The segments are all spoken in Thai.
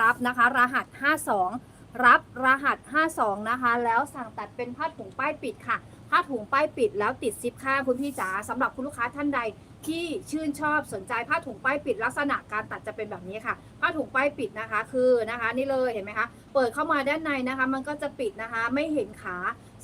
รับนะคะ รหัส 52 รับรหัส 52 นะคะ แล้วสั่งตัดเป็นผ้าถุงป้ายปิดค่ะ ผ้าถุงป้ายปิดแล้วติดซิปข้างคุณพี่จ๋าสำหรับคุณลูกค้าท่านใดที่ชื่นชอบสนใจผ้าถุงป้ายปิดลักษณะการตัดจะเป็นแบบนี้ค่ะ ผ้าถุงป้ายปิดนะคะ คือนะคะ นี่เลยเห็นไหมคะ เปิดเข้ามาด้านในนะคะ มันก็จะปิดนะคะ ไม่เห็นขา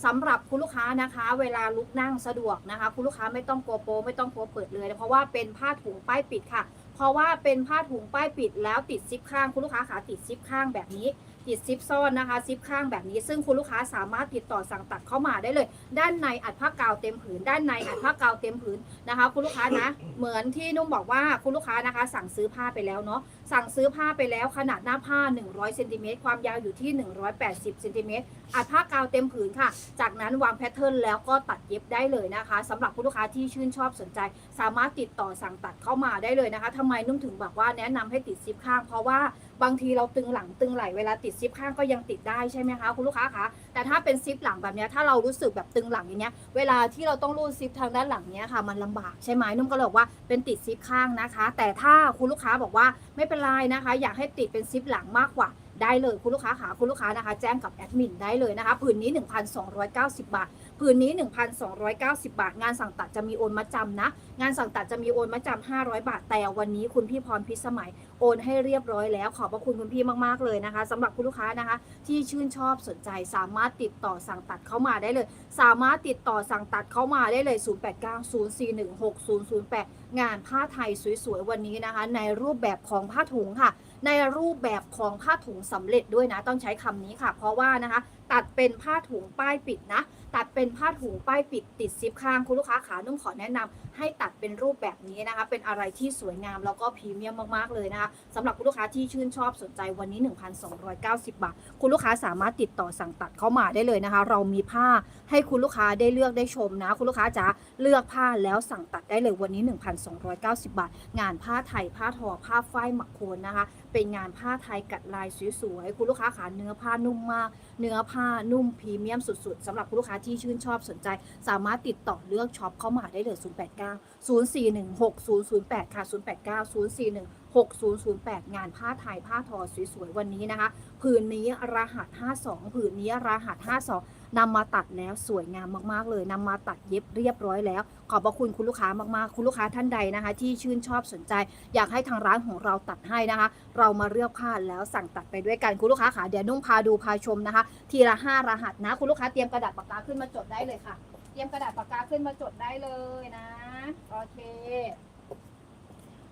สำหรับคุณลูกค้านะคะ เวลาลุกนั่งสะดวกนะคะ คุณลูกค้าไม่ต้องกลัวโปไม่ต้องกลัวเปิดเลย เพราะว่าเป็นผ้าถุงป้ายปิดค่ะ เพราะว่าเป็นผ้าถุงป้ายปิดแล้วติดซิปข้างคุณลูกค้าขาติดซิปข้างแบบนี้ติดซิปซ่อนนะคะซิปข้างแบบนี้ ซึ่งคุณลูกค้าสามารถติดต่อสั่งตัดเข้ามาได้เลย ด้านในอัดผ้ากาวเต็มผืน ด้านในอัดผ้ากาวเต็มผืนนะคะ คุณลูกค้านะ เหมือนที่นุ่มบอกว่าคุณลูกค้านะคะ สั่งซื้อผ้าไปแล้วเนาะสั่งซื้อผ้าไปแล้วขนาดหน้าผ้า 100เซนติเมตรความยาวอยู่ที่ 180เซนติเมตรอัดผ้ากาวเต็มผืนค่ะ จากนั้นวางแพทเทิร์นแล้วก็ตัดเย็บได้เลยนะคะสำหรับคุณลูกค้าที่ชื่นชอบสนใจ สามารถติดต่อสั่งตัดเข้ามาได้เลยนะคะทำไมนุ่มถึงบอกว่าแนะนำให้ติดซิปข้าง เพราะว่าบางทีเราตึงหลังตึงไหล่เวลาติดซิปข้างก็ยังติดได้ใช่ไหมคะคุณลูกค้าคะ แต่ถ้าเป็นซิปหลังแบบเนี้ยถ้าเรารู้สึกแบบตึงหลังอย่างเงี้ย เวลาที่เราต้องรูดซิปทางด้านหลังเนี้ยค่ะ มันลำบากใช่ไหมนุ่มก็เลยบอกว่าเป็นติดซิปข้างนะคะ แต่ถ้าคุณลูกค้าบอกว่าไม่เป็นไรนะคะ อยากให้ติดเป็นซิปหลังมากกว่าได้เลยคุณลูกค้าค่ะคุณลูกค้านะคะ แจ้งกับแอดมินได้เลยนะคะผืนนี้ 1,290 บาท ผืนนี้ 1,290 บาท งานสั่งตัดจะมีโอนมาจำนะ งานสั่งตัดจะมีโอนมาจำ500 บาท แต่วันนี้คุณพี่พรพิสมัยโอนให้เรียบร้อยแล้ว ขอบพระคุณคุณพี่มากๆเลยนะคะสำหรับคุณลูกค้านะคะ ที่ชื่นชอบสนใจสามารถติดต่อสั่งตัดเข้ามาได้เลย สามารถติดต่อสั่งตัดเข้ามาได้เลย 0890416008 งานผ้าไทยสวยๆวันนี้นะคะ ในรูปแบบของผ้าถุงค่ะ ในรูปแบบของผ้าถุงสำเร็จด้วยนะต้องใช้คำนี้ค่ะ เพราะว่านะคะตัดเป็นผ้าถุงป้ายปิดนะ ตัดเป็นผ้าถุงป้ายปิดติดซิปข้างคุณลูกค้าขานุ่มขอแนะนำให้ตัดเป็นรูปแบบนี้นะคะ เป็นอะไรที่สวยงามแล้วก็พรีเมียมมากๆเลยนะคะสำหรับคุณลูกค้าที่ชื่นชอบสนใจวันนี้ 1,290 บาท คุณลูกค้าสามารถติดต่อสั่งตัดเข้ามาได้เลยนะคะ เรามีผ้าให้คุณลูกค้าได้เลือกได้ชมนะ คุณลูกค้าจ๋าเลือกผ้าแล้วสั่งตัดได้เลยวันนี้ 1,290 บาท งานผ้าไทยผ้าทอผ้าฝ้ายหมักโคนนะคะ เป็นงานผ้าไทยกัดลายสวยๆคุณลูกค้าขาเนื้อผ้านุ่มมาก เนื้อผ้านุ่มพรีเมียมสุดๆสำหรับคุณลูกค้าที่ชื่นชอบสนใจ สามารถติดต่อเลือกช็อปเข้ามาได้เลย 089 0416 008 ค่ะ 089 041 6008 งานผ้าไทยผ้าทอสวยๆ วันนี้นะคะ ผืนนี้รหัส 52 ผืนนี้รหัส 52 นำมาตัดแล้วสวยงามมากๆเลยนำมาตัดเย็บเรียบร้อยแล้ว ขอบพระคุณคุณลูกค้ามากๆ คุณลูกค้าท่านใดนะคะ ที่ชื่นชอบสนใจ อยากให้ทางร้านของเราตัดให้นะคะ เรามาเลือกผ้าแล้วสั่งตัดไปด้วยกันคุณลูกค้าค่ะเดี๋ยวนุ่งพาดูพาชมนะคะ ทีละห้ารหัสนะ คุณลูกค้าเตรียมกระดาษปากกาขึ้นมาจดได้เลยค่ะ เตรียมกระดาษปากกาขึ้นมาจดได้เลยนะโอเค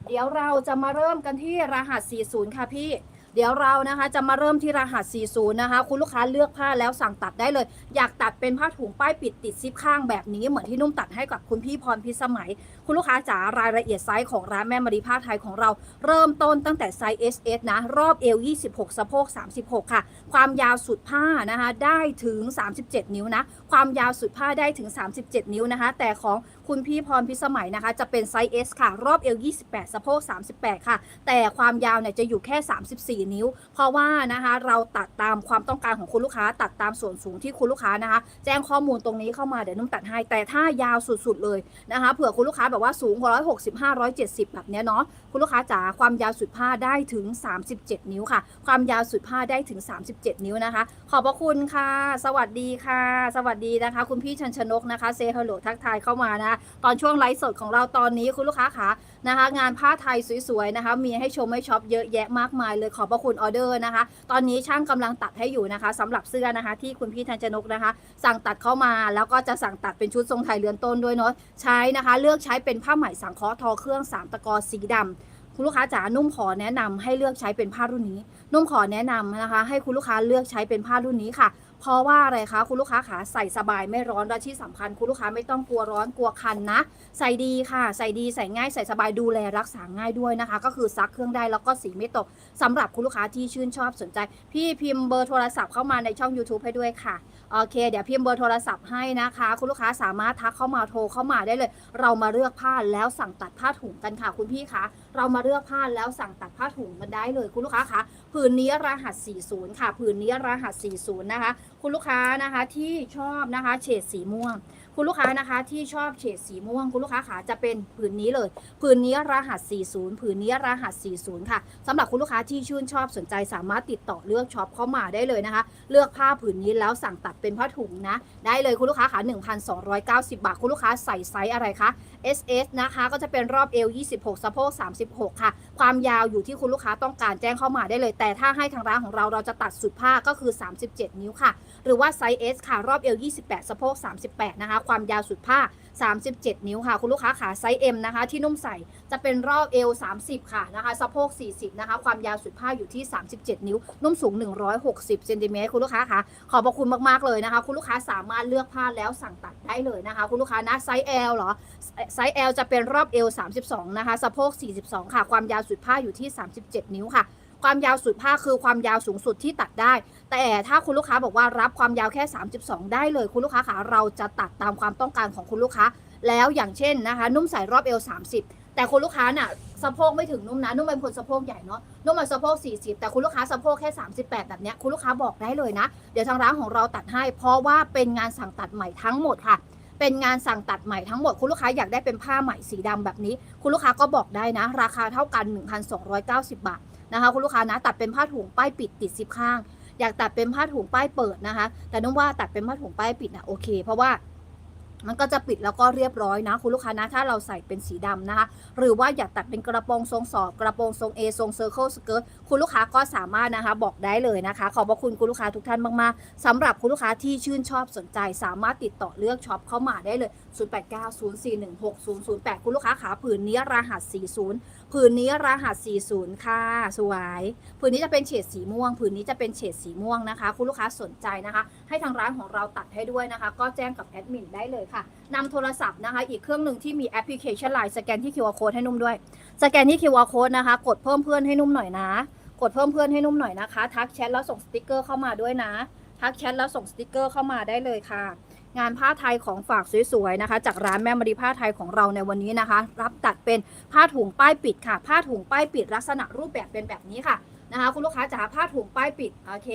เดี๋ยวเราจะมาเริ่มกันที่รหัส 40 ค่ะพี่ เดี๋ยวเรานะคะจะมาเริ่มที่รหัส 40 นะคะ คุณลูกค้าเลือกผ้าแล้วสั่งตัดได้เลย อยากตัดเป็นผ้าถุงป้ายปิดติดซิปข้างแบบนี้เหมือนที่นุ่มตัดให้กับคุณพี่พรพิสมัยคุณลูกค้าจ๋ารายละเอียดไซส์ของร้านแม่มารีผ้าไทยของเรา เริ่มต้นตั้งแต่ไซส์ SS นะ รอบเอว 26 สะโพก 36 ค่ะ ความยาวสุดผ้านะคะได้ถึง 37 นิ้วนะ ความยาวสุดผ้าได้ถึง 37 นิ้วนะคะ แต่ของคุณพี่พรพิสมัยนะคะ จะเป็นไซส์ S ค่ะ รอบเอว 28 สะโพก 38 ค่ะ แต่ความยาวเนี่ยจะอยู่แค่ 34 นิ้ว เพราะว่านะคะเราตัดตามความต้องการของคุณลูกค้า ตัดตามส่วนสูงที่คุณลูกค้านะคะ แจ้งข้อมูลตรงนี้เข้ามาเดี๋ยวนุ่มตัดให้ แต่ถ้ายาวสุดๆเลยนะคะ เผื่อคุณลูกค้าแบบว่าสูง165 170 แบบเนี้ยเนาะคุณลูกค้าจ๋าความยาวสุดผ้าได้ถึง 37 นิ้วค่ะ ความยาวสุดผ้าได้ถึง 37 นิ้วนะคะ ขอบพระคุณค่ะ สวัสดีค่ะ สวัสดีนะคะ คุณพี่ชันชนกนะคะเซฮัลโหลทักทายเข้ามานะ ตอนช่วงไลฟ์สดของเราตอนนี้คุณลูกค้าคะ นะคะ งานผ้าไทยสวยๆนะคะ มีให้ชมให้ช็อปเยอะแยะมากมายเลยขอบพระคุณออเดอร์นะคะ ตอนนี้ช่างกำลังตัดให้อยู่นะคะสำหรับเสื้อนะคะ ที่คุณพี่ชันชนกนะคะ สั่งตัดเข้ามาแล้วก็จะสั่งตัดเป็นชุดทรงไทยเรือนต้นด้วยเนาะใช้นะคะ เลือกใช้เป็นผ้าไหมสังเคราะห์ทอเครื่องสามตะกอสีดำคุณลูกค้าจ๋านุ่มขอแนะนำให้เลือกใช้เป็นผ้ารุ่นนี้ นุ่มขอแนะนำนะคะ ให้คุณลูกค้าเลือกใช้เป็นผ้ารุ่นนี้ค่ะ เพราะว่าอะไรคะคุณลูกค้าขาใส่สบายไม่ร้อนและที่สำคัญคุณลูกค้าไม่ต้องกลัวร้อนกลัวคันนะ ใส่ดีค่ะ ใส่ดีใส่ง่ายใส่สบายดูแลรักษาง่ายด้วยนะคะ ก็คือซักเครื่องได้แล้วก็สีไม่ตกสำหรับคุณลูกค้าที่ชื่นชอบสนใจ พี่พิมพ์เบอร์โทรศัพท์เข้ามาในช่อง YouTube ให้ด้วยค่ะ โอเค เดี๋ยวพิมพ์เบอร์โทรศัพท์ให้นะคะ คุณลูกค้าสามารถทักเข้ามาโทรเข้ามาได้เลย เรามาเลือกผ้าแล้วสั่งตัดผ้าถุงกันค่ะ คุณพี่คะเรามาเลือกผ้าแล้วสั่งตัดผ้าถุงกันได้เลย คุณลูกค้าคะผืนนี้รหัส 40 ค่ะผืนนี้รหัส 40 นะคะ คุณลูกค้านะคะที่ชอบนะคะ เฉดสีม่วง คุณลูกค้านะคะที่ชอบเฉดสีม่วงคุณลูกค้าขาจะเป็นผืนนี้เลย ผืนนี้รหัส 40 ผืนนี้รหัส 40 ค่ะสำหรับคุณลูกค้าที่ชื่นชอบสนใจสามารถติดต่อเลือกช็อปเข้ามาได้เลยนะคะ เลือกผ้าผืนนี้แล้วสั่งตัดเป็นผ้าถุงนะ ได้เลยคุณลูกค้าขา1,290 บาท คุณลูกค้าใส่ไซส์อะไรคะ SS นะคะก็จะเป็นรอบเอว 26 สะโพก 36 ค่ะ ความยาวอยู่ที่คุณลูกค้าต้องการแจ้งเข้ามาได้เลย แต่ถ้าให้ทางร้านของเราเราจะตัดสุดผ้าก็คือ 37 นิ้วค่ะ หรือว่าไซส์ S ค่ะ รอบเอว 28 สะโพก 38 นะคะความยาวสุดผ้า 37 นิ้วค่ะ คุณลูกค้าขาไซส์ M นะคะ ที่นุ่มใส่จะเป็นรอบเอว 30 ค่ะนะคะสะโพก 40 นะคะ ความยาวสุดผ้าอยู่ที่ 37 นิ้ว นุ่มสูง 160เซนติเมตรคุณลูกค้าคะขอบพระคุณมากๆเลยนะคะ คุณลูกค้าสามารถเลือกผ้าแล้วสั่งตัดได้เลยนะคะ คุณลูกค้านะไซส์ L เหรอไซส์ L จะเป็นรอบเอว 32 นะคะสะโพก 42 ค่ะ ความยาวสุดผ้าอยู่ที่ 37 นิ้วค่ะความยาวสุดผ้าคือความยาวสูงสุดที่ตัดได้ แต่ถ้าคุณลูกค้าบอกว่ารับความยาวแค่ 32 ได้เลย คุณลูกค้าขาเราจะตัดตามความต้องการของคุณลูกค้า แล้วอย่างเช่นนะคะ นุ่มใส่รอบเอว 30 แต่คุณลูกค้าน่ะสะโพกไม่ถึงนุ่มนะนุ่มเป็นคนสะโพกใหญ่เนาะนุ่มมาสะโพก 40 แต่คุณลูกค้าสะโพกแค่ 38 แบบเนี้ยคุณลูกค้าบอกได้เลยนะ เดี๋ยวทางร้านของเราตัดให้ เพราะว่าเป็นงานสั่งตัดใหม่ทั้งหมดค่ะเป็นงานสั่งตัดใหม่ทั้งหมด คุณลูกค้าอยากได้เป็นผ้าใหม่สีดำแบบนี้ คุณลูกค้าก็บอกได้นะ ราคาเท่ากัน 1,290 บาทนะคะ คุณลูกค้านะตัดเป็นผ้าถุงป้ายปิดติดซิปข้าง อยากตัดเป็นผ้าถุงป้ายเปิดนะคะ แต่นุ่มว่าตัดเป็นผ้าถุงป้ายปิดนะโอเค เพราะว่ามันก็จะปิดแล้วก็เรียบร้อยนะ คุณลูกค้านะถ้าเราใส่เป็นสีดำนะคะ หรือว่าอยากตัดเป็นกระโปรงทรงสอบ กระโปรงทรง A ทรงเซอร์เคิลสเกิร์ตคุณลูกค้าก็สามารถนะคะบอกได้เลยนะคะ ขอบพระคุณคุณลูกค้าทุกท่านมากๆสำหรับคุณลูกค้าที่ชื่นชอบสนใจ สามารถติดต่อเลือกช็อปเข้ามาได้เลย 0890416008 คุณลูกค้าขาผืนนี้รหัส 40ผืนนี้รหัส 40 ค่ะ สวย ผืนนี้จะเป็นเฉดสีม่วง ผืนนี้จะเป็นเฉดสีม่วงนะคะ คุณลูกค้าสนใจนะคะ ให้ทางร้านของเราตัดให้ด้วยนะคะ ก็แจ้งกับแอดมินได้เลยค่ะนำโทรศัพท์นะคะ อีกเครื่องหนึ่งที่มีแอปพลิเคชันไลน์สแกนที่ QR code ให้นุ่มด้วย สแกนที่ QR code นะคะ กดเพิ่มเพื่อนให้นุ่มหน่อยนะ กดเพิ่มเพื่อนให้นุ่มหน่อยนะคะ ทักแชทแล้วส่งสติกเกอร์เข้ามาด้วยนะ ทักแชทแล้วส่งสติกเกอร์เข้ามาได้เลยค่ะ งานผ้าไทยของฝากสวยๆนะคะ จากร้านแม่มารีผ้าไทยของเราในวันนี้นะคะ รับตัดเป็นผ้าถุงป้ายปิดค่ะ ผ้าถุงป้ายปิดลักษณะรูปแบบเป็นแบบนี้ค่ะนะคะคุณลูกค้าจ๋าผ้าถุงป้ายปิดโอเค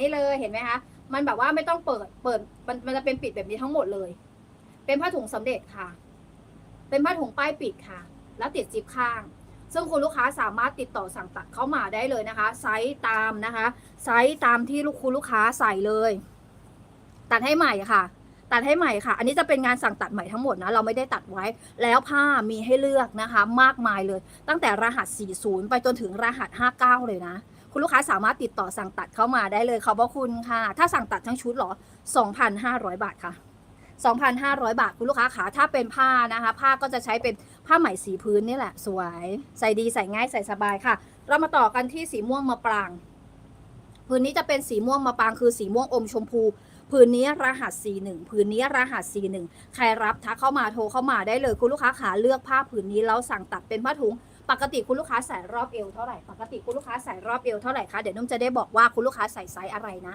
นี่เลยเห็นไหมคะมันแบบว่าไม่ต้องเปิดเปิดมันมันจะเป็นปิดแบบนี้ทั้งหมดเลย เป็นผ้าถุงสำเร็จค่ะ เป็นผ้าถุงป้ายปิดค่ะ แล้วติดซิปข้าง ซึ่งคุณลูกค้าสามารถติดต่อสั่งตัดเข้ามาได้เลยนะคะ ไซส์ตามนะคะ ไซส์ตามที่ลูกคุณลูกค้าใส่เลย ตัดให้ใหม่ค่ะ ตัดให้ใหม่ค่ะ อันนี้จะเป็นงานสั่งตัดใหม่ทั้งหมดนะเราไม่ได้ตัดไว้ แล้วผ้ามีให้เลือกนะคะ มากมายเลย ตั้งแต่รหัส 40 ไปจนถึงรหัส 59 เลยนะ คุณลูกค้าสามารถติดต่อสั่งตัดเข้ามาได้เลยขอบพระคุณค่ะ ถ้าสั่งตัดทั้งชุดเหรอ 2,500 บาทค่ะ 2,500 บาทคุณลูกค้าขาถ้าเป็นผ้านะคะ ผ้าก็จะใช้เป็นผ้าไหมสีพื้นนี่แหละ สวย ใส่ดีใส่ง่ายใส่สบายค่ะ เรามาต่อกันที่สีม่วงมะปรางพื้นนี้จะเป็นสีม่วงมะปรางคือสีม่วงอมชมพู พื้นนี้รหัส 41 พื้นนี้รหัส 41 ใครรับทักเข้ามาโทรเข้ามาได้เลย คุณลูกค้าขาเลือกผ้าผืนนี้แล้วสั่งตัดเป็นผ้าถุง ปกติคุณลูกค้าใส่รอบเอวเท่าไหร่ ปกติคุณลูกค้าใส่รอบเอวเท่าไหร่คะเดี๋ยวนุ่มจะได้บอกว่าคุณลูกค้าใส่ไซส์อะไรนะ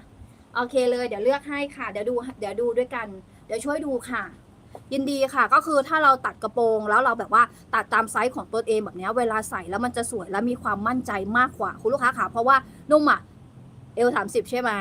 โอเคเลยเดี๋ยวเลือกให้ค่ะเดี๋ยวดูเดี๋ยวดูด้วยกัน เดี๋ยวช่วยดูค่ะ ยินดีค่ะก็คือถ้าเราตัดกระโปรงแล้วเราแบบว่าตัดตามไซส์ของตัวเองแบบนี้เวลาใส่แล้วมันจะสวยและมีความมั่นใจมากกว่าคุณลูกค้าค่ะเพราะว่านุ่มอะ เอลสามสิบใช่ไหม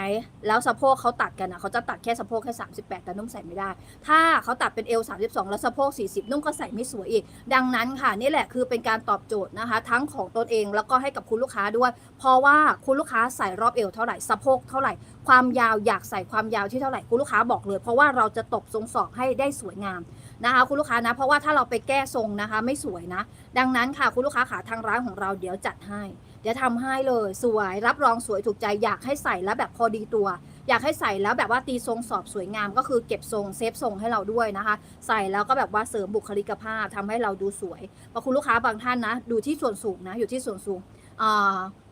แล้วสะโพกเขาตัดกันอะเขาจะตัดแค่สะโพกแค่สามสิบแปดแต่นุ่มใส่ไม่ได้ ถ้าเขาตัดเป็นเอลสามสิบสองแล้วสะโพกสี่สิบนุ่มก็ใส่ไม่สวยอีก ดังนั้นค่ะนี่แหละคือเป็นการตอบโจทย์นะคะ ทั้งของตนเองแล้วก็ให้กับคุณลูกค้าด้วย เพราะว่าคุณลูกค้าใส่รอบเอวเท่าไหร่สะโพกเท่าไหร่ ความยาวอยากใส่ความยาวที่เท่าไหร่คุณลูกค้าบอกเลย เพราะว่าเราจะตบทรงศอกให้ได้สวยงามนะคะคุณลูกค้านะเพราะว่าถ้าเราไปแก้ทรงนะคะไม่สวยนะ ดังนั้นค่ะคุณลูกค้าขาทางร้านของเราเดี๋ยวจัดให้ เดี๋ยวทำให้เลยสวยรับรองสวยถูกใจอยากให้ใส่แล้วแบบพอดีตัว อยากให้ใส่แล้วแบบว่าตีทรงสอบสวยงาม ก็คือเก็บทรงเซฟทรงให้เราด้วยนะคะ ใส่แล้วก็แบบว่าเสริมบุคลิกภาพทำให้เราดูสวยบางคุณลูกค้าบางท่านนะ ดูที่ส่วนสูงนะอยู่ที่ส่วนสูง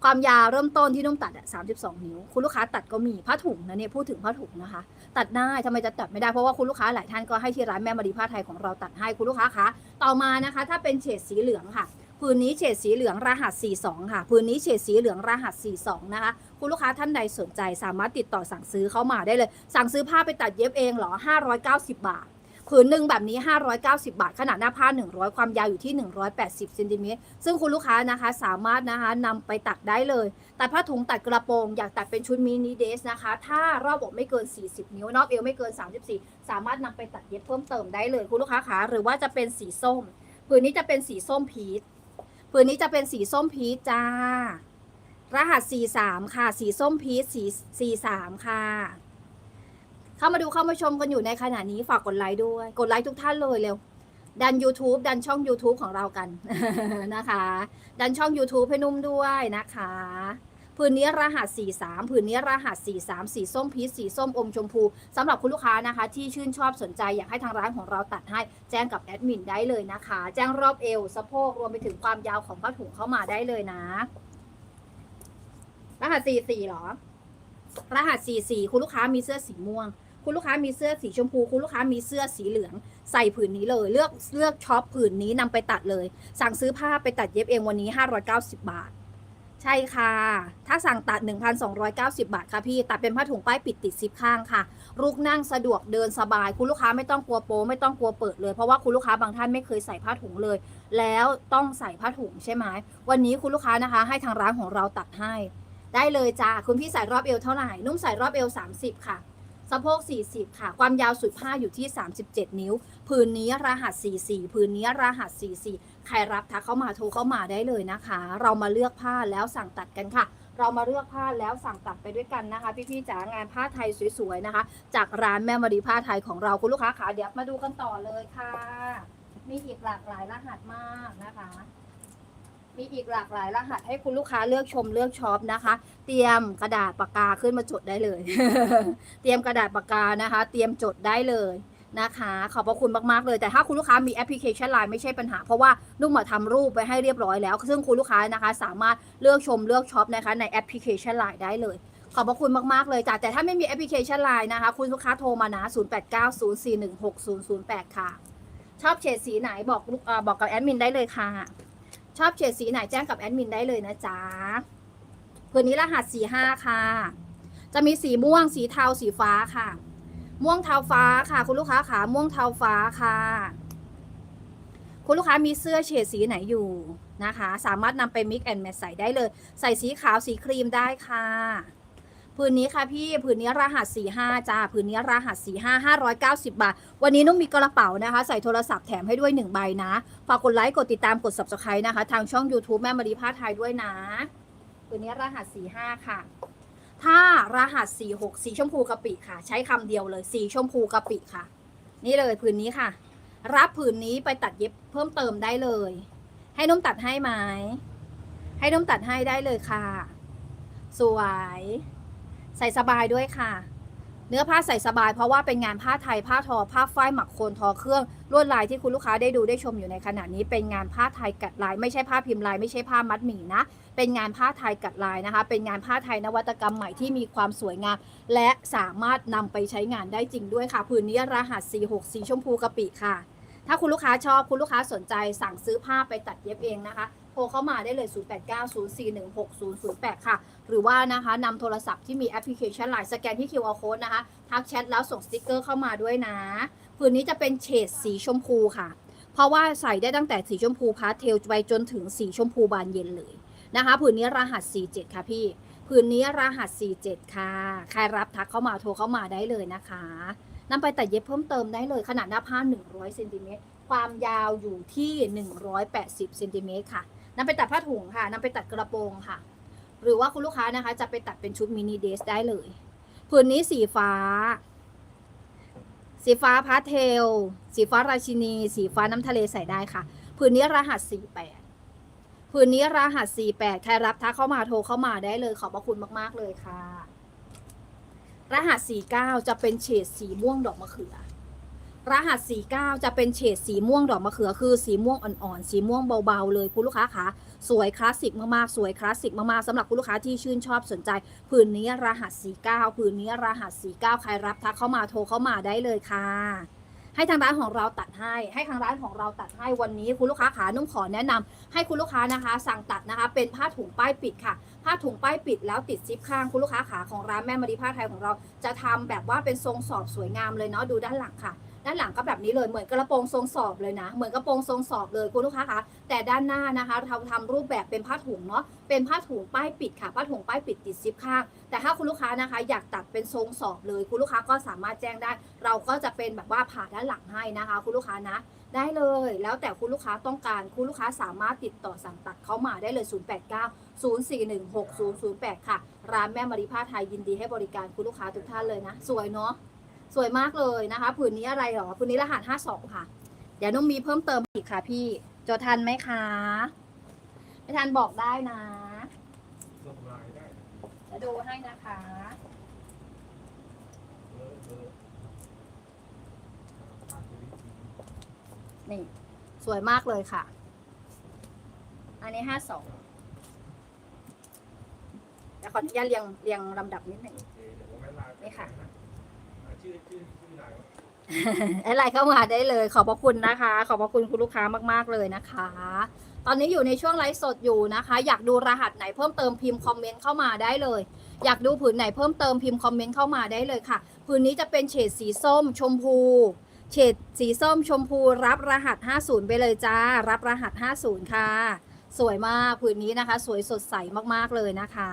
ความยาวเริ่มต้นที่นุ่มตัดอะ32นิ้ว คุณลูกค้าตัดก็มีผ้าถุงนะเนี่ยพูดถึงผ้าถุงนะคะ ตัดได้ทำไมจะตัดไม่ได้เพราะว่าคุณลูกค้าหลายท่านก็ให้ที่ร้านแม่มารีผ้าไทยของเราตัดให้คุณลูกค้าคะต่อมานะคะ ถ้าเป็นเฉดสีเหลืองค่ะ พื้นนี้เฉดสีเหลืองรหัส 42 ค่ะ พื้นนี้เฉดสีเหลืองรหัส 42 นะคะ คุณลูกค้าท่านใดสนใจสามารถติดต่อสั่งซื้อเข้ามาได้เลย สั่งซื้อผ้าไปตัดเย็บเองเหรอ 590 บาทผืนหนึ่งแบบนี้ 590 บาท ขนาดหน้าผ้า 100 ความยาวอยู่ที่ 180เซนติเมตร ซึ่งคุณลูกค้านะคะสามารถนะคะนำไปตัดได้เลย ตัดผ้าถุงตัดกระโปรง อยากตัดเป็นชุดมินิเดสนะคะ ถ้ารอบอกไม่เกิน 40 นิ้วนอกเอวไม่เกิน 34 สามารถนำไปตัดเย็บเพิ่มเติมได้เลยคุณลูกค้าคะหรือว่าจะเป็นสีส้ม ผืนนี้จะเป็นสีส้มพีช ผืนนี้จะเป็นสีส้มพีชจ้า รหัส 43 ค่ะ สีส้มพีชสี43 ค่ะ เข้ามาดูเข้ามาชมกันอยู่ในขณะนี้ฝากกดไลค์ด้วย กดไลค์ทุกท่านเลยเร็ว ดัน YouTube ดันช่อง YouTube ของเรากันนะคะ ดันช่อง YouTube ให้นุ่มด้วยนะคะ ผืนนี้รหัส 43ผืนนี้รหัส 43 สีส้มพีชสีส้มอมชมพูสำหรับคุณลูกค้านะคะ ที่ชื่นชอบสนใจอยากให้ทางร้านของเราตัดให้แจ้งกับแอดมินได้เลยนะคะ แจ้งรอบเอวสะโพกรวมไปถึงความยาวของผ้าถุงเข้ามาได้เลยนะ รหัส 44หรอ รหัส 44 คุณลูกค้ามีเสื้อสีม่วงคุณลูกค้ามีเสื้อสีชมพู คุณลูกค้ามีเสื้อสีเหลือง ใส่ผืนนี้เลย เลือกเลือกช็อปผืนนี้นำไปตัดเลย สั่งซื้อผ้าไปตัดเย็บเองวันนี้ 590 บาท ใช่ค่ะ ถ้าสั่งตัด 1,290 บาทค่ะพี่ ตัดเป็นผ้าถุงป้ายปิดติดซิปข้างค่ะ ลูกนั่งสะดวกเดินสบาย คุณลูกค้าไม่ต้องกลัวโป๊ไม่ต้องกลัวเปิดเลย เพราะว่าคุณลูกค้าบางท่านไม่เคยใส่ผ้าถุงเลย แล้วต้องใส่ผ้าถุงใช่ไหม วันนี้คุณลูกค้านะคะ ให้ทางร้านของเราตัดให้ ได้เลยจ้า คุณพี่ใส่รอบเอวเท่าไหร่ นุ่มใส่รอบเอว 30 ค่ะ สะโพก 40 ค่ะ ความยาวสุดผ้าอยู่ที่ 37 นิ้ว ผืนนี้รหัส 44 ผืนนี้รหัส 44 ใครรับทักเข้ามาโทรเข้ามาได้เลยนะคะ เรามาเลือกผ้าแล้วสั่งตัดกันค่ะ เรามาเลือกผ้าแล้วสั่งตัดไปด้วยกันนะคะ พี่ๆจ๋างานผ้าไทยสวยๆนะคะ จากร้านแม่มารีผ้าไทยของเราคุณลูกค้าขาเดี๋ยวมาดูกันต่อเลยค่ะ มีอีกหลากหลายรหัสมากนะคะมีอีกหลากหลายรหัสให้คุณลูกค้าเลือกชมเลือกช็อปนะคะ เตรียมกระดาษปากกาขึ้นมาจดได้เลย เตรียมกระดาษปากกานะคะ เตรียมจดได้เลย นะคะ ขอบพระคุณมาก ๆ เลย แต่ถ้าคุณลูกค้ามีแอปพลิเคชันไลน์ไม่ใช่ปัญหา เพราะว่านุ่มมาทำรูปไปให้เรียบร้อยแล้ว ซึ่งคุณลูกค้านะคะสามารถเลือกชมเลือกช็อปนะคะในแอปพลิเคชันไลน์ได้เลย ขอบพระคุณมาก ๆ เลยจ้ะแต่ถ้าไม่มีแอปพลิเคชันไลน์นะคะ คุณลูกค้าโทรมานะ 0890416008 ค่ะ ชอบเฉดสีไหนบอกลูกอ่อบอกกับแอดมินได้เลยค่ะ ชอบเฉดสีไหนแจ้งกับแอดมินได้เลยนะจ๊ะผืนนี้รหัสสีห้าค่ะ จะมีสีม่วงสีเทาสีฟ้าค่ะ ม่วงเทาฟ้าค่ะ คุณลูกค้าขาม่วงเทาฟ้าค่ะ คุณลูกค้ามีเสื้อเฉดสีไหนอยู่นะคะ สามารถนำไป mix and match ใส่ได้เลย ใส่สีขาวสีครีมได้ค่ะผืนนี้ค่ะพี่ผืนนี้รหัส 45จ้าผืนนี้รหัส 45 590 บาท วันนี้นุ่มมีกระเป๋านะคะ ใส่โทรศัพท์แถมให้ด้วย 1 ใบนะ ฝากกดไลค์ กดติดตามกด subscribe นะคะ ทางช่อง YouTube แม่มารีผ้าไทยด้วยนะ ผืนนี้รหัส 45 ค่ะ ถ้ารหัส 46 สีชมพูกะปิค่ะ ใช้คำเดียวเลย สีชมพูกะปิค่ะ นี่เลยผืนนี้ค่ะ รับผืนนี้ไปตัดเย็บเพิ่มเติมได้เลย ให้นุ่มตัดให้ไหมให้นุ่มตัดให้ได้เลยค่ะ สวย ใส่สบายด้วยค่ะ เนื้อผ้าใส่สบายเพราะว่าเป็นงานผ้าไทยผ้าทอ ผ้าฝ้ายหมักโคนทอเครื่องลวดลายที่คุณลูกค้าได้ดูได้ชมอยู่ในขณะนี้เป็นงานผ้าไทยกัดลายไม่ใช่ผ้าพิมพ์ลายไม่ใช่ผ้ามัดหมี่นะ เป็นงานผ้าไทยกัดลายนะคะ เป็นงานผ้าไทยนวัตกรรมใหม่ที่มีความสวยงาม และสามารถนำไปใช้งานได้จริงด้วยค่ะผืนนี้รหัส 46 สีชมพูกะปิค่ะ ถ้าคุณลูกค้าชอบคุณลูกค้าสนใจสั่งซื้อผ้าไปตัดเย็บเองนะคะโทรเข้ามาได้เลย 0890416008 ค่ะ หรือว่านะคะนำโทรศัพท์ที่มีแอปพลิเคชันไลน์สแกนที่ QR code นะคะ ทักแชทแล้วส่งสติกเกอร์เข้ามาด้วยนะ ผืนนี้จะเป็นเฉดสีชมพูค่ะ เพราะว่าใส่ได้ตั้งแต่สีชมพูพาสเทลไปจนถึงสีชมพูบานเย็นเลย นะคะผืนนี้รหัส 47 ค่ะพี่ผืนนี้รหัส 47 ค่ะ ใครรับทักเข้ามาโทรเข้ามาได้เลยนะคะนำไปตัดเย็บเพิ่มเติมได้เลยขนาดหน้าผ้า 100เซนติเมตรความยาวอยู่ที่ 180เซนติเมตรค่ะนำไปตัดผ้าถุงค่ะนำไปตัดกระโปรงค่ะ หรือว่าคุณลูกค้านะคะจะไปตัดเป็นชุดมินิเดสได้เลยผืนนี้สีฟ้า สีฟ้าพาสเทล สีฟ้าราชินี สีฟ้าน้ำทะเลใส่ได้ค่ะผืนนี้รหัส 48 ผืนนี้รหัส 48 ใครรับทักเข้ามาโทรเข้ามาได้เลย ขอบพระคุณมาก ๆ เลยค่ะ รหัส 49 จะเป็นเฉดสีม่วงดอกมะเขือ รหัส 49 จะเป็นเฉดสีม่วงดอกมะเขือ คือสีม่วงอ่อนๆ สีม่วงเบา ๆ เลยคุณลูกค้าคะสวยคลาสสิกมากๆ สวยคลาสสิกมากๆสำหรับคุณลูกค้าที่ชื่นชอบสนใจ ผืนนี้รหัส 49 ผืนนี้รหัส 49 ใครรับทักเข้ามาโทรเข้ามาได้เลยค่ะ ให้ทางร้านของเราตัดให้ ให้ทางร้านของเราตัดให้วันนี้คุณลูกค้าขานุ่มขอแนะนำให้คุณลูกค้านะคะ สั่งตัดนะคะ เป็นผ้าถุงป้ายปิดค่ะ ผ้าถุงป้ายปิดแล้วติดซิปข้างคุณลูกค้าขาของร้านแม่มารีผ้าไทยของเรา จะทำแบบว่าเป็นทรงสอบสวยงามเลยเนาะดูด้านหลังค่ะ ด้านหลังก็แบบนี้เลยเหมือนกระโปรงทรงสอบเลยนะ เหมือนกระโปรงทรงสอบเลยคุณลูกค้าคะแต่ด้านหน้านะคะเราทำรูปแบบเป็นผ้าถุงเนาะเป็นผ้าถุงป้ายปิดค่ะผ้าถุงป้ายปิดติดซิปข้าง แต่ถ้าคุณลูกค้านะคะ อยากตัดเป็นทรงสอบเลย คุณลูกค้าก็สามารถแจ้งได้ เราก็จะเป็นแบบว่าผ่าด้านหลังให้นะคะ คุณลูกค้านะ ได้เลย แล้วแต่คุณลูกค้าต้องการคุณลูกค้าสามารถติดต่อสั่งตัดเข้ามาได้เลย 089 041 6008 ค่ะ ร้านแม่มาริผ้าไทยยินดีให้บริการคุณลูกค้าทุกท่านเลยนะ สวยเนาะ วยมากเลยนะคะผืนนี้อะไรหรอผืนนี้รหัส52ค่ะ เดี๋ยวน้องมีเพิ่มเติมอีกค่ะพี่จดทันไหมคะไม่ทันบอกได้นะส่งไลน์ได้จะดูให้นะคะเบอร์เบอร์ภาพชีวิตจริงนี่สวยมากเลยค่ะ อันนี้52เดี๋ยวขออนุญาตเรียงเรียงลำดับนิดหนึ่ง โอเคเดี๋ยวผมไม่ไลน์นี่ค่ะอ่าชื่อชื่อชื่อไหนวะ แอดไลน์เข้ามาได้เลย ขอบพระคุณนะคะ ขอบพระคุณคุณลูกค้ามาก ๆ เลยนะคะ ตอนนี้อยู่ในช่วงไลฟ์สดอยู่นะคะ อยากดูรหัสไหนเพิ่มเติมพิมพ์คอมเมนต์เข้ามาได้เลย อยากดูผืนไหนเพิ่มเติมพิมพ์คอมเมนต์เข้ามาได้เลยค่ะผืนนี้จะเป็นเฉดสีส้ม ชมพู เฉดสีส้มชมพูรับรหัส 50 ไปเลยจ้า รับรหัส 50 ค่ะ สวยมากผืนนี้นะคะ สวยสดใสมากๆเลยนะคะ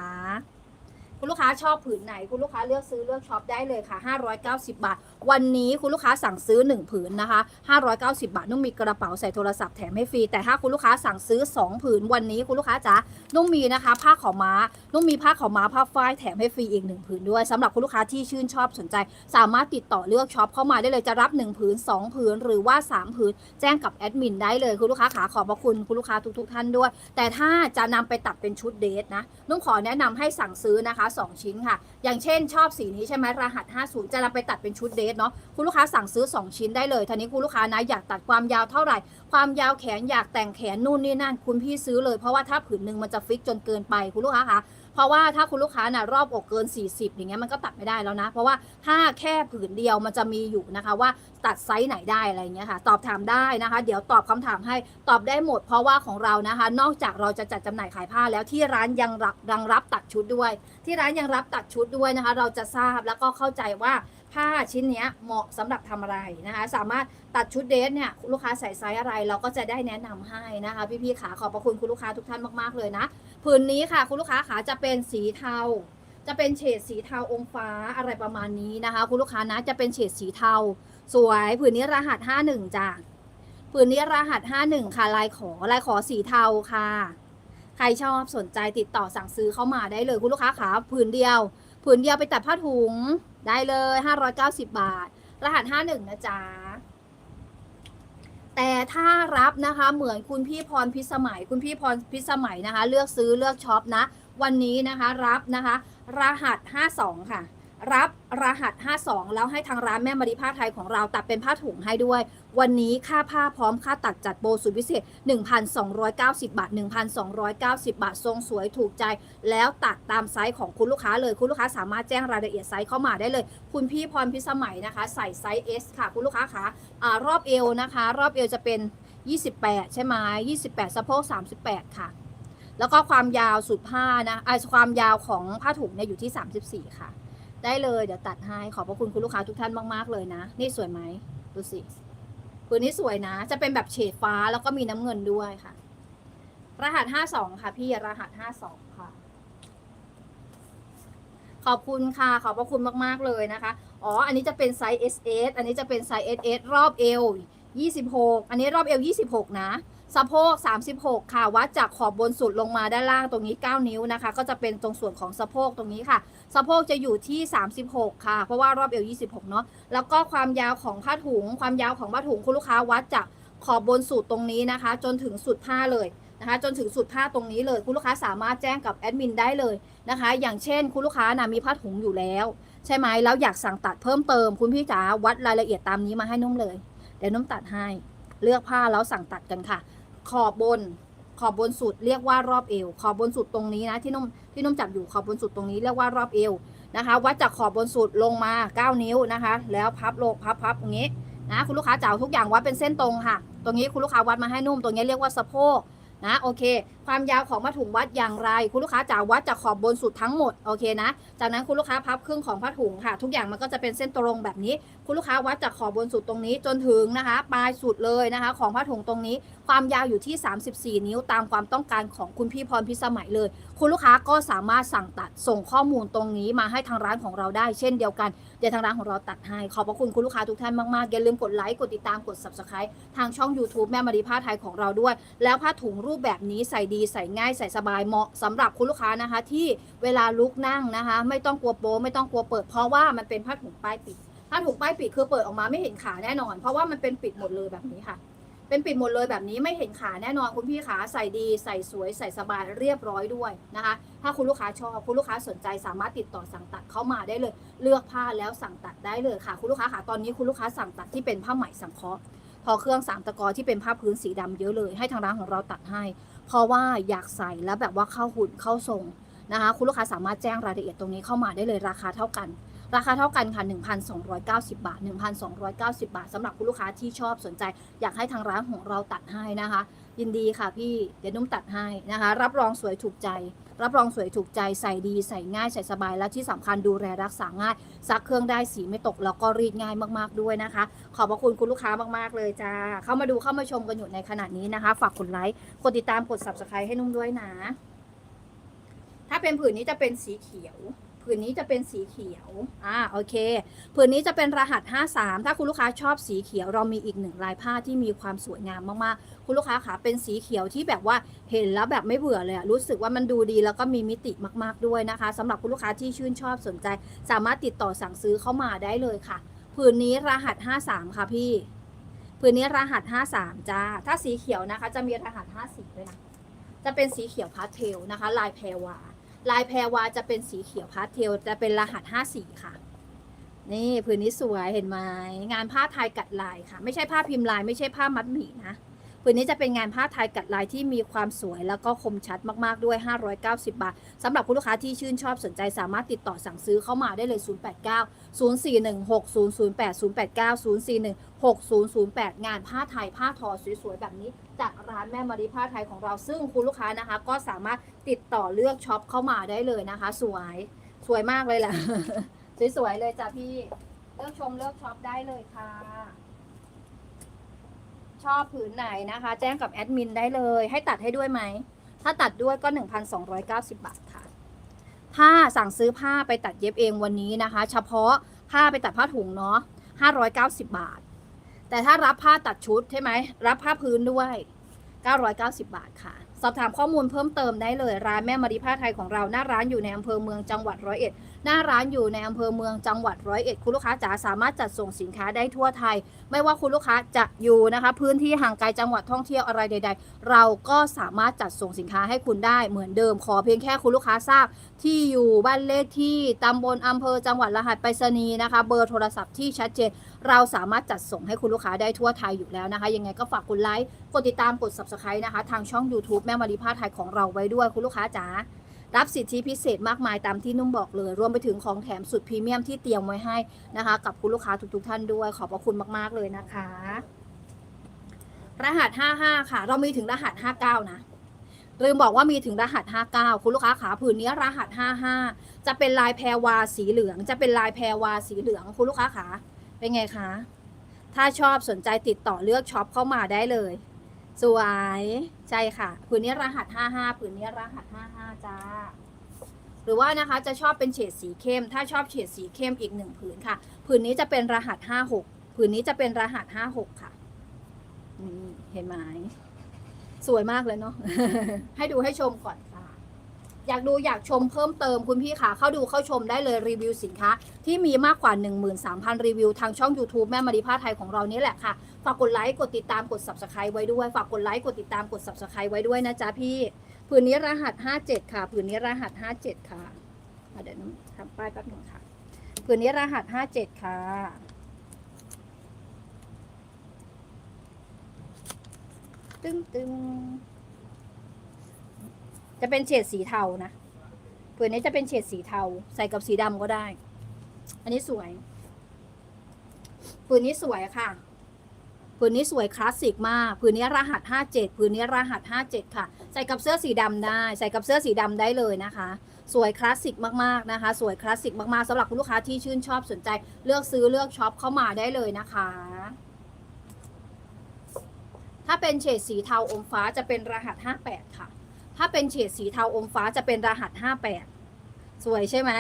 คุณลูกค้าชอบผืนไหน คุณลูกค้าเลือกซื้อเลือกช็อปได้เลยค่ะ 590 บาท วันนี้คุณลูกค้าสั่งซื้อ 1 ผืนนะคะ 590 บาท นุ่มมีกระเป๋าใส่โทรศัพท์แถมให้ฟรี แต่ถ้าคุณลูกค้าสั่งซื้อ 2 ผืนวันนี้คุณลูกค้าจ๋านุ่มมีนะคะ ผ้าขาวม้า นุ่มมีผ้าขาวม้าผ้าฝ้ายแถมให้ฟรีอีก 1 ผืนด้วยสำหรับคุณลูกค้าที่ชื่นชอบสนใจ สามารถติดต่อเลือกช็อปเข้ามาได้เลย จะรับ 1 ผืน 2 ผืน หรือว่า 3 ผืน แจ้งกับแอดมินได้เลย คุณลูกค้าขาขอบพระคุณคุณลูกค้าทุกๆ ท่านด้วย แต่ถ้าจะนำไปตัดเป็นชุดเดทนะ นุ่มขอแนะนำให้สั่งซื้อนะคะ2 ชิ้นค่ะ อย่างเช่นชอบสีนี้ใช่ไหมรหัส 50 จะนำไปตัดเป็นชุดเดทเนาะคุณลูกค้าสั่งซื้อ 2 ชิ้นได้เลยทีนี้คุณลูกค้านะอยากตัดความยาวเท่าไหร่ ความยาวแขนอยากแต่งแขนนู่นนี่นั่น คุณพี่ซื้อเลยเพราะว่าถ้าผืนหนึ่งมันจะฟิกจนเกินไปคุณลูกค้าคะ เพราะว่าถ้าคุณลูกค้าน่ะรอบอกเกิน 40 อย่างเงี้ยมันก็ตัดไม่ได้แล้วนะ เพราะว่าถ้าแค่ผืนเดียวมันจะมีอยู่นะคะว่าตัดไซส์ไหนได้อะไรเงี้ยค่ะ ตอบถามได้นะคะ เดี๋ยวตอบคำถามให้ตอบได้หมด เพราะว่าของเรานะคะ นอกจากเราจะจัดจำหน่ายขายผ้าแล้วที่ร้านยังรับยังรับตัดชุดด้วย ที่ร้านยังรับตัดชุดด้วยนะคะ เราจะทราบแล้วก็เข้าใจว่า ผ้าชิ้นเนี้ยเหมาะสำหรับทำอะไรนะคะ สามารถตัดชุดเดทเนี่ยลูกค้าใส่ไซส์อะไรเราก็จะได้แนะนำให้นะคะ พี่ๆขาขอบพระคุณคุณลูกค้าทุกท่านมากๆเลยนะผืนนี้ค่ะคุณลูกค้าขาจะเป็นสีเทา จะเป็นเฉดสีเทาองค์ฟ้าอะไรประมาณนี้นะคะ คุณลูกค้านะจะเป็นเฉดสีเทา สวยผืนนี้รหัส 51จ้ะผืนนี้รหัส 51 ค่ะลายขอลายขอสีเทาค่ะ ใครชอบสนใจติดต่อสั่งซื้อเข้ามาได้เลยคุณลูกค้าขาผืนเดียว ผืนเดียวไปตัดผ้าถุง ได้เลย 590 บาท รหัส 51 นะจ๊ะ แต่ถ้ารับนะคะเหมือนคุณพี่พรพิสมัย คุณพี่พรพิสมัยนะคะ เลือกซื้อเลือกช็อปนะ วันนี้นะคะรับนะคะ รหัส 52 ค่ะ รับรหัส 52 แล้วให้ทางร้านแม่มาริผ้าไทยของเราตัดเป็นผ้าถุงให้ด้วย วันนี้ค่าผ้าพร้อมค่าตัดจัดโบสุดพิเศษ 1,290 บาท 1,290 บาท ทรงสวยถูกใจ แล้วตัดตามไซส์ของคุณลูกค้าเลย คุณลูกค้าสามารถแจ้งรายละเอียดไซส์เข้ามาได้เลย คุณพี่พรพิสมัยนะคะ ใส่ไซส์ S ค่ะ คุณลูกค้าคะอ่ารอบเอวนะคะ รอบเอวจะเป็น 28 ใช่ไหม28 สะโพก 38 ค่ะ แล้วก็ความยาวสุดผ้านะไอะความยาวของผ้าถุงเนี่ยอยู่ที่ 34 ค่ะ ได้เลยเดี๋ยวตัดให้ขอบพระคุณคุณลูกค้าทุกท่านมากๆเลยนะ นี่สวยไหมดูสิผืนนี้สวยนะ จะเป็นแบบเฉดฟ้าแล้วก็มีน้ำเงินด้วยค่ะ รหัส52ค่ะ พี่รหัส52ค่ะ ขอบคุณค่ะ ขอบพระคุณมากๆเลยนะคะ อ๋อ อันนี้จะเป็นไซส์ SS อันนี้จะเป็นไซส์ SS รอบเอว26อันนี้รอบเอว26นะสะโพก 36 ค่ะ วัดจากขอบบนสุดลงมาด้านล่างตรงนี้ 9 นิ้วนะคะ ก็จะเป็นตรงส่วนของสะโพกตรงนี้ค่ะ สะโพกจะอยู่ที่ 36 ค่ะ เพราะว่ารอบเอว 26 เนาะแล้วก็ความยาวของผ้าถุง ความยาวของผ้าถุงคุณลูกค้าวัดจากขอบบนสุดตรงนี้นะคะ จนถึงสุดผ้าเลยนะคะจนถึงสุดผ้าตรงนี้เลย คุณลูกค้าสามารถแจ้งกับแอดมินได้เลยนะคะ อย่างเช่น คุณลูกค้านะมีผ้าถุงอยู่แล้ว ใช่ไหมแล้วอยากสั่งตัดเพิ่มเติม คุณพี่จ๋าวัดรายละเอียดตามนี้มาให้นุ่มเลย เดี๋ยวนุ่มตัดให้ เลือกผ้าแล้วสั่งตัดกันค่ะ ขอบบน ขอบบนสุดเรียกว่ารอบเอว ขอบบนสุดตรงนี้นะที่นุ่มที่นุ่มจับอยู่ขอบบนสุดตรงนี้เรียกว่ารอบเอวนะคะ วัดจากขอบบนสุดลงมา 9 นิ้วนะคะ แล้วพับลงพับพับอย่างนี้นะคุณลูกค้าจ๋าทุกอย่างวัดเป็นเส้นตรงค่ะ ตรงนี้คุณลูกค้าวัดมาให้นุ่มตรงนี้เรียกว่าสะโพกนะโอเค ความยาวของผ้าถุงวัดอย่างไร คุณลูกค้าจะวัดจากขอบบนสุดทั้งหมดโอเคนะจากนั้นคุณลูกค้าพับครึ่งของผ้าถุงค่ะ ทุกอย่างมันก็จะเป็นเส้นตรงแบบนี้ คุณลูกค้าวัดจากขอบบนสุดตรงนี้จนถึงนะคะ ปลายสุดเลยนะคะ ของผ้าถุงตรงนี้ ความยาวอยู่ที่ 34 นิ้วตามความต้องการของคุณพี่พรพิสมัยเลย คุณลูกค้าก็สามารถสั่งตัดส่งข้อมูลตรงนี้มาให้ทางร้านของเราได้เช่นเดียวกันเดี๋ยวทางร้านของเราตัดให้ขอบพระคุณคุณลูกค้าทุกท่านมากๆอย่าลืมกดไลค์กดติดตามกด subscribe ทางช่อง YouTube แม่มารีผ้าไทยของเราด้วย แล้วผ้าถุงรูปแบบนี้ใส่ดีใส่ง่ายใส่สบายเหมาะสำหรับคุณลูกค้านะคะ ที่เวลาลุกนั่งนะคะ ไม่ต้องกลัวโป๊ไม่ต้องกลัวเปิด เพราะว่ามันเป็นผ้าถุงป้ายปิดผ้าถุงป้ายปิดคือเปิดออกมาไม่เห็นขาแน่นอน เพราะว่ามันเป็นปิดหมดเลยแบบนี้ค่ะ เป็นปิดหมดเลยแบบนี้ไม่เห็นขาแน่นอนคุณพี่ขาใส่ดีใส่สวยใส่สบายเรียบร้อยด้วยนะคะ ถ้าคุณลูกค้าชอบคุณลูกค้าสนใจสามารถติดต่อสั่งตัดเข้ามาได้เลย เลือกผ้าแล้วสั่งตัดได้เลยค่ะ คุณลูกค้าค่ะตอนนี้คุณลูกค้าสั่งตัดที่เป็นผ้าไหมสังเคราะห์พอเครื่องสามตะกอที่เป็นผ้าพื้นสีดำเยอะเลยให้ทางร้านของเราตัดให้ เพราะว่าอยากใส่แล้วแบบว่าเข้าหุ่นเข้าทรงนะคะคุณลูกค้าสามารถแจ้งรายละเอียดตรงนี้เข้ามาได้เลยราคาเท่ากัน ราคาเท่ากันค่ะ 1,290 บาท 1,290 บาทสำหรับคุณลูกค้าที่ชอบสนใจ อยากให้ทางร้านของเราตัดให้นะคะ ยินดีค่ะพี่ เดี๋ยวนุ่มตัดให้นะคะ รับรองสวยถูกใจ รับรองสวยถูกใจ ใส่ดี ใส่ง่าย ใส่สบาย และที่สำคัญดูแลรักษาง่าย ซักเครื่องได้สีไม่ตก แล้วก็รีดง่ายมากๆด้วยนะคะ ขอบพระคุณคุณลูกค้ามากๆเลยจ้า เข้ามาดูเข้ามาชมกันอยู่ในขณะนี้นะคะ ฝากกดไลค์ กดติดตาม กด subscribe ให้นุ่มด้วยนะ ถ้าเป็นผืนนี้จะเป็นสีเขียว ผืนนี้จะเป็นสีเขียว อ่า โอเค ผืนนี้จะเป็นรหัส 53 ถ้าคุณลูกค้าชอบสีเขียว เรามีอีกหนึ่งลายผ้าที่มีความสวยงามมากๆ คุณลูกค้าคะเป็นสีเขียวที่แบบว่าเห็นแล้วแบบไม่เบื่อเลยรู้สึกว่ามันดูดีแล้วก็มีมิติมากๆด้วยนะคะสำหรับคุณลูกค้าที่ชื่นชอบสนใจ สามารถติดต่อสั่งซื้อเข้ามาได้เลยค่ะ ผืนนี้รหัส 53 ค่ะพี่ ผืนนี้รหัส 53 จ้า ถ้าสีเขียวนะคะ จะมีรหัส54ด้วยนะ จะเป็นสีเขียวพาสเทลนะคะ ลายแพรวา ลายแพรวาจะเป็นสีเขียวพาสเทลจะเป็นรหัส54ค่ะ นี่ผืนนี้สวยเห็นไหมงานผ้าไทยกัดลายค่ะ ไม่ใช่ผ้าพิมพ์ลาย ไม่ใช่ผ้ามัดหมี่นะผืนนี้จะเป็นงานผ้าไทยกัดลายที่มีความสวยแล้วก็คมชัดมากๆด้วย 590 บาทสำหรับคุณลูกค้าที่ชื่นชอบสนใจสามารถติดต่อสั่งซื้อเข้ามาได้เลย 089 0416 008 089 041 6008 งานผ้าไทยผ้าทอสวยๆแบบนี้ จากร้านแม่มารีผ้าไทยของเราซึ่งคุณลูกค้านะคะ ก็สามารถติดต่อเลือกช็อปเข้ามาได้เลยนะคะ สวยสวยมากเลยแหละสวยๆเลยจ้ะพี่เลือกชมเลือกช็อปได้เลยค่ะ ชอบผืนไหนนะคะ แจ้งกับแอดมินได้เลย ให้ตัดให้ด้วยไหม ถ้าตัดด้วยก็ 1,290 บาทค่ะ ผ้าสั่งซื้อผ้าไปตัดเย็บเองวันนี้นะคะ เฉพาะผ้าไปตัดผ้าถุงเนาะ590 บาท แต่ถ้ารับผ้าตัดชุดใช่ไหมรับผ้าพื้นด้วย 990 บาทค่ะ สอบถามข้อมูลเพิ่มเติมได้เลย ร้านแม่มารีผ้าไทยของเราหน้าร้านอยู่ในอำเภอเมืองจังหวัดร้อยเอ็ด หน้าร้านอยู่ในอำเภอเมืองจังหวัดร้อยเอ็ดคุณลูกค้าจ๋าสามารถจัดส่งสินค้าได้ทั่วไทย ไม่ว่าคุณลูกค้าจะอยู่นะคะ พื้นที่ห่างไกลจังหวัดท่องเที่ยวอะไรใด ๆ เราก็สามารถจัดส่งสินค้าให้คุณได้เหมือนเดิมขอเพียงแค่คุณลูกค้าทราบ ที่อยู่บ้านเลขที่ตำบลอำเภอจังหวัดรหัสไปรษณีย์นะคะ เบอร์โทรศัพท์ที่ชัดเจน เราสามารถจัดส่งให้คุณลูกค้าได้ทั่วไทยอยู่แล้วนะคะ ยังไงก็ฝากกดไลค์กดติดตามกด subscribe นะคะ ทางช่อง YouTube แม่มารีพาไทยของเราไว้ด้วยคุณลูกค้าจ๋า รับสิทธิพิเศษมากมายตามที่นุ่มบอกเลย รวมไปถึงของแถมสุดพรีเมียมที่เตรียมไว้ให้นะคะ กับคุณลูกค้าทุกๆท่านด้วย ขอบพระคุณมากๆเลยนะคะ รหัส 55 ค่ะ เรามีถึงรหัส 59 นะลืมบอกว่ามีถึงรหัส 59 คุณลูกค้าขาผืนนี้รหัส 55 จะเป็นลายแพรวาสีเหลือง จะเป็นลายแพรวาสีเหลือง คุณลูกค้าขาเป็นไงคะ ถ้าชอบสนใจติดต่อเลือกช็อปเข้ามาได้เลย สวยใช่ค่ะผืนนี้รหัส 55ผืนนี้รหัส 55 จ้า หรือว่านะคะจะชอบเป็นเฉดสีเข้ม ถ้าชอบเฉดสีเข้มอีกหนึ่งผืนค่ะผืนนี้จะเป็นรหัส 56ผืนนี้จะเป็นรหัส 56 ค่ะนี่เห็นไหมสวยมากเลยเนาะให้ดูให้ชมก่อน อยากดูอยากชมเพิ่มเติมคุณพี่ค่ะ เข้าดูเข้าชมได้เลยรีวิวสินค้า ที่มีมากกว่า 13,000 รีวิว ทางช่อง YouTube แม่มาริพาไทยของเรานี่แหละค่ะ ฝากกดไลค์กดติดตามกด subscribe ไว้ด้วย ฝากกดไลค์กดติดตามกด subscribe ไว้ด้วยนะจ๊ะพี่ผืนนี้รหัส 57 ค่ะผืนนี้รหัส 57 ค่ะอะเดี๋ยวน้ำทำป้ายแป๊บหนึงค่ะผืนนี้รหัส 57 ค่ะตึ้งตึ้ง จะเป็นเฉดสีเทานะผืนนี้จะเป็นเฉดสีเทา ใส่กับสีดำก็ได้ อันนี้สวยผืนนี้สวยค่ะผืนนี้สวยคลาสสิกมากผืนนี้รหัส 57ผืนนี้รหัส 57 ค่ะ ใส่กับเสื้อสีดำได้ ใส่กับเสื้อสีดำได้เลยนะคะ สวยคลาสสิกมากๆนะคะ สวยคลาสสิกมากๆสำหรับคุณลูกค้าที่ชื่นชอบสนใจ เลือกซื้อเลือกช็อปเข้ามาได้เลยนะคะ ถ้าเป็นเฉดสีเทาอมฟ้าจะเป็นรหัส 58 ค่ะ ถ้าเป็นเฉดสีเทาอมฟ้าจะเป็นรหัส 58 สวยใช่ไหม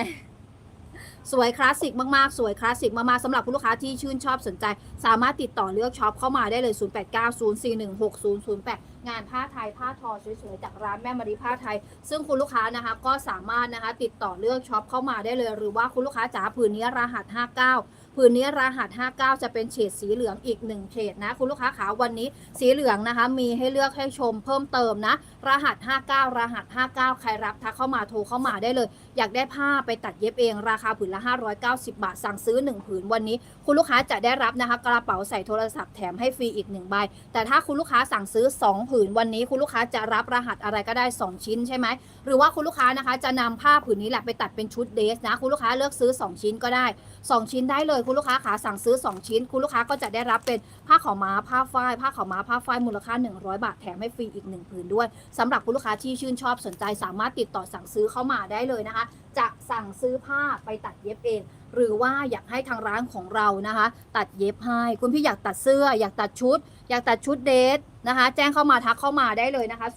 สวยคลาสสิกมากๆ สวยคลาสสิกมากๆสำหรับคุณลูกค้าที่ชื่นชอบสนใจ สามารถติดต่อเลือกช็อปเข้ามาได้เลย 0890416008 งานผ้าไทยผ้าทอสวยๆ จากร้านแม่มารีผ้าไทย ซึ่งคุณลูกค้านะคะก็สามารถนะคะติดต่อเลือกช็อปเข้ามาได้เลย หรือว่าคุณลูกค้าจ๋าผืนนี้รหัส 59ผืนนี้รหัส 59 จะเป็นเฉดสีเหลืองอีก 1 เฉดนะ คุณลูกค้าขาวันนี้สีเหลืองนะคะ มีให้เลือกให้ชมเพิ่มเติมนะ รหัส 59 รหัส 59 ใครรับทักเข้ามาโทรเข้ามาได้เลย อยากได้ผ้าไปตัดเย็บเองราคาผืนละ 590 บาท สั่งซื้อ 1 ผืนวันนี้ คุณลูกค้าจะได้รับนะคะ กระเป๋าใส่โทรศัพท์แถมให้ฟรีอีก 1 ใบ แต่ถ้าคุณลูกค้าสั่งซื้อ 2 ผืนวันนี้ คุณลูกค้าจะรับรหัสอะไรก็ได้ 2 ชิ้นใช่ไหม หรือว่าคุณลูกค้านะคะจะนำผ้าผืนนี้แหละไปตัดเป็นชุดเดรสนะ คุณลูกค้าเลือกซื้อ 2 ชิ้นก็ได้ 2 ชิ้นได้เลยคุณลูกค้าขาสั่งซื้อ 2 ชิ้น คุณลูกค้าก็จะได้รับเป็นผ้าขาวม้าผ้าฝ้ายผ้าขาวม้าผ้าฝ้ายมูลค่า 100 บาทแถมให้ฟรีอีก 1 ผืนด้วยสำหรับคุณลูกค้าที่ชื่นชอบสนใจสามารถติดต่อสั่งซื้อเข้ามาได้เลยนะคะ จะสั่งซื้อผ้าไปตัดเย็บเอง หรือว่าอยากให้ทางร้านของเรานะคะ ตัดเย็บให้ คุณพี่อยากตัดเสื้อ อยากตัดชุด อยากตัดชุดเดทนะคะ แจ้งเข้ามาทักเข้ามาได้เลยนะคะ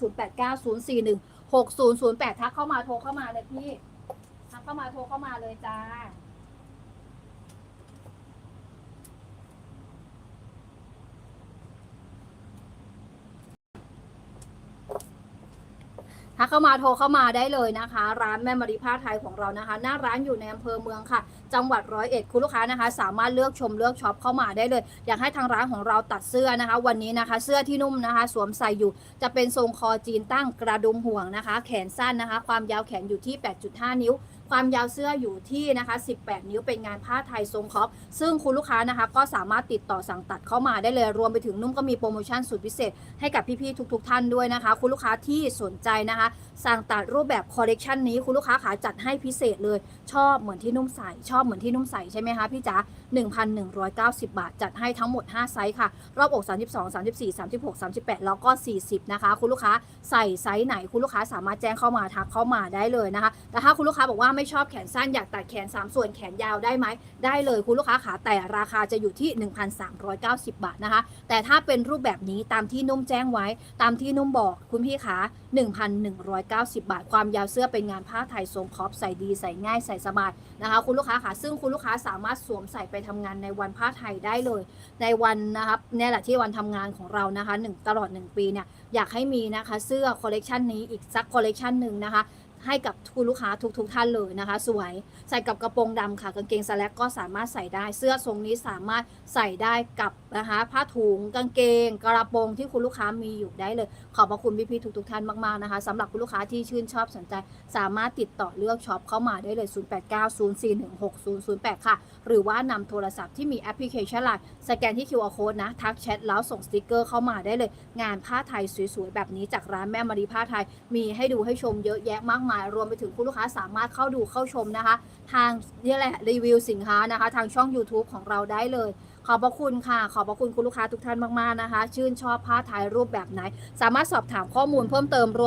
089041 6008 ทักเข้ามาโทรเข้ามาเลยพี่ทักเข้ามาโทรเข้ามาเลยจ้า ถ้าเข้ามาโทรเข้ามาได้เลยนะคะ ร้านแม่มารีผ้าไทยของเรานะคะ หน้าร้านอยู่ในอำเภอเมืองค่ะ จังหวัดร้อยเอ็ดคุณลูกค้านะคะ สามารถเลือกชมเลือกช็อปเข้ามาได้เลย อยากให้ทางร้านของเราตัดเสื้อนะคะ วันนี้นะคะ เสื้อที่นุ่มนะคะ สวมใส่อยู่ จะเป็นทรงคอจีนตั้งกระดุมห่วงนะคะ แขนสั้นนะคะ ความยาวแขนอยู่ที่ 8.5 นิ้ว ความยาวเสื้ออยู่ที่นะคะ 18 นิ้วเป็นงานผ้าไทยทรงคอปซึ่งคุณลูกค้านะคะ ก็สามารถติดต่อสั่งตัดเข้ามาได้เลย รวมไปถึงนุ่มก็มีโปรโมชั่นสุดพิเศษ ให้กับพี่ๆทุก ๆ ท่านด้วยนะคะ คุณลูกค้าที่สนใจนะคะ สั่งตัดรูปแบบคอลเลกชันนี้คุณลูกค้าขาจัดให้พิเศษเลย ชอบเหมือนที่นุ่มใส่ชอบเหมือนที่นุ่มใส่ใช่ไหมคะพี่จ๋า1,190 บาท จัดให้ทั้งหมด 5 ไซส์ค่ะ รอบอก 32 34 36 38 แล้วก็ 40 นะคะ คุณลูกค้าใส่ไซส์ไหนคุณลูกค้าสามารถแจ้งเข้ามาทักเข้ามาได้เลยนะคะ แต่ถ้าคุณลูกค้าบอกว่าไม่ชอบแขนสั้นอยากตัดแขน 3 ส่วนแขนยาวได้ไหมได้เลยคุณลูกค้าขาแต่ราคาจะอยู่ที่ 1,390 บาทนะคะ แต่ถ้าเป็นรูปแบบนี้ตามที่นุ่มแจ้งไว้ ตามที่นุ่มบอกคุณพี่ขา1,190 บาท ความยาวเสื้อเป็นงานผ้าไทยทรงคอปใส่ดีใส่ง่ายใส่สบาย นะคะคุณลูกค้าค่ะซึ่งคุณลูกค้าสามารถสวมใส่ไปทำงานในวันผ้าไทยได้เลย ในวันนะครับเนี่ยแหละที่วันทำงานของเรานะคะหนึ่งตลอด 1 ปีเนี่ยอยากให้มีนะคะเสื้อคอลเลกชันนี้อีกสักคอลเลกชันหนึ่งนะคะ ให้กับคุณลูกค้าทุกๆทท่านเลยนะคะ สวยใส่กับกระโปรงดำค่ะกางเกงสแลกก็สามารถใส่ได้เสื้อทรงนี้สามารถใส่ได้กับนะคะผ้าถุงกางเกง กระโปรงที่คุณลูกค้ามีอยู่ได้เลย ขอบพระคุณพี่ๆทุกๆท่านมากๆนะคะสำหรับคุณลูกค้าที่ชื่นชอบสนใจ สามารถติดต่อเลือกช็อปเข้ามาได้เลย 0890416008 ค่ะ หรือว่านำโทรศัพท์ที่มีแอปพลิเคชันไลน์สแกนที่ QR code นะ ทักแชทแล้วส่งสติกเกอร์เข้ามาได้เลย งานผ้าไทยสวยๆ แบบนี้จากร้านแม่มารีผ้าไทย มีให้ดูให้ชมเยอะแยะมากมาย รวมไปถึงคุณลูกค้าสามารถเข้าดูเข้าชมนะคะ ทางนี่แหละรีวิวสินค้านะคะ ทางช่อง YouTube ของเราได้เลยขอบพระคุณค่ะ ขอบพระคุณคุณลูกค้าทุกท่านมาก ๆ นะคะ ชื่นชอบผ้าไทยรูปแบบไหน สามารถสอบถามข้อมูลเพิ่มเติมรวม